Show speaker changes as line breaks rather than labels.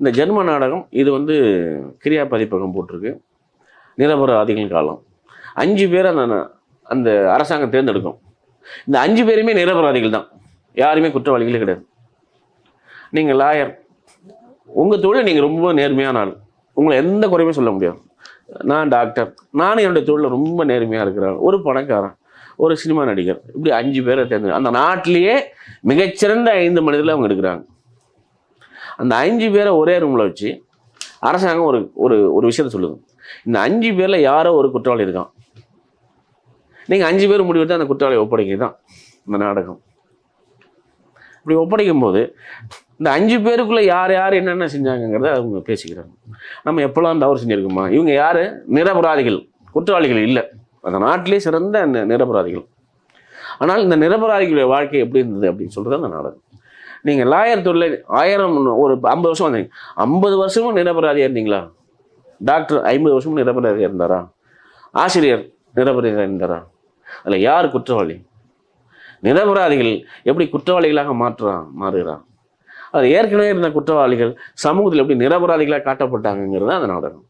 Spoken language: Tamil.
இந்த ஜென்ம நாடகம் இது வந்து கிரியா பதிப்பகம் போட்டிருக்கு. நிரபராதிகள் காலம். அஞ்சு பேர் அந்த அந்த அரசாங்கம் தேர்ந்தெடுக்கும். இந்த அஞ்சு பேருமே நிரபராதிகள் தான். யாருமே குற்றவாளிகளே கிடையாது. நீங்கள் லாயர் உங்கள் தொழில் நீங்கள் ரொம்ப நேர்மையான ஆள். உங்களை எந்த குறையுமே சொல்ல முடியாது. நான் டாக்டர் நானும் என்னுடைய தொழிலில் ரொம்ப நேர்மையாக இருக்கிறேன் ஒரு பணக்காரன் ஒரு சினிமா நடிகர். இப்படி அஞ்சு பேரை தேர்ந்தெடுக்க அந்த நாட்டிலேயே மிகச்சிறந்த ஐந்து மனிதர்கள் அவங்க எடுக்கிறாங்க. அந்த அஞ்சு பேரை ஒரே ரூமில் வச்சு அரசாங்கம் ஒரு ஒரு ஒரு விஷயத்த சொல்லுது. இந்த அஞ்சு பேரில் யாரோ ஒரு குற்றவாளி இருக்கான். நீங்கள் அஞ்சு பேர் முடிவெடுத்து அந்த குற்றவாளியை ஒப்படைக்கிறது தான் இந்த நாடகம். இப்படி ஒப்படைக்கும் போது இந்த அஞ்சு பேருக்குள்ளே யார் யார் என்னென்ன செஞ்சாங்கங்கிறத அவங்க பேசிக்கிறாங்க. நம்ம எப்போல்லாம் தவறு செஞ்சிருக்கோமா? இவங்க யார்? நிரபராதிகள். குற்றவாளிகள் இல்லை. அந்த நாட்டிலே சிறந்த நி- நிரபராதிகள். ஆனால் இந்த நிரபராதிகளுடைய வாழ்க்கை எப்படி இருந்தது அப்படின்னு சொல்கிறது அந்த நாடகம். நீங்கள் லாயர் தொழில் ஆயிரம் ஒரு ஐம்பது வருஷம் வந்தீங்க. ஐம்பது வருஷமும் நிரபராதியாக இருந்தீங்களா டாக்டர் ஐம்பது வருஷமும் நிரபராதியாக இருந்தாரா? ஆசிரியர் நிரபராதியாக இருந்தாரா? அதில் யார் குற்றவாளி? நிரபராதிகள் எப்படி குற்றவாளிகளாக மாற்றுறான் மாறுகிறான் அது ஏற்கனவே இருந்த குற்றவாளிகள் சமூகத்தில் எப்படி நிரபராதிகளாக காட்டப்பட்டாங்கங்கிறது தான் அந்த நாடகம்.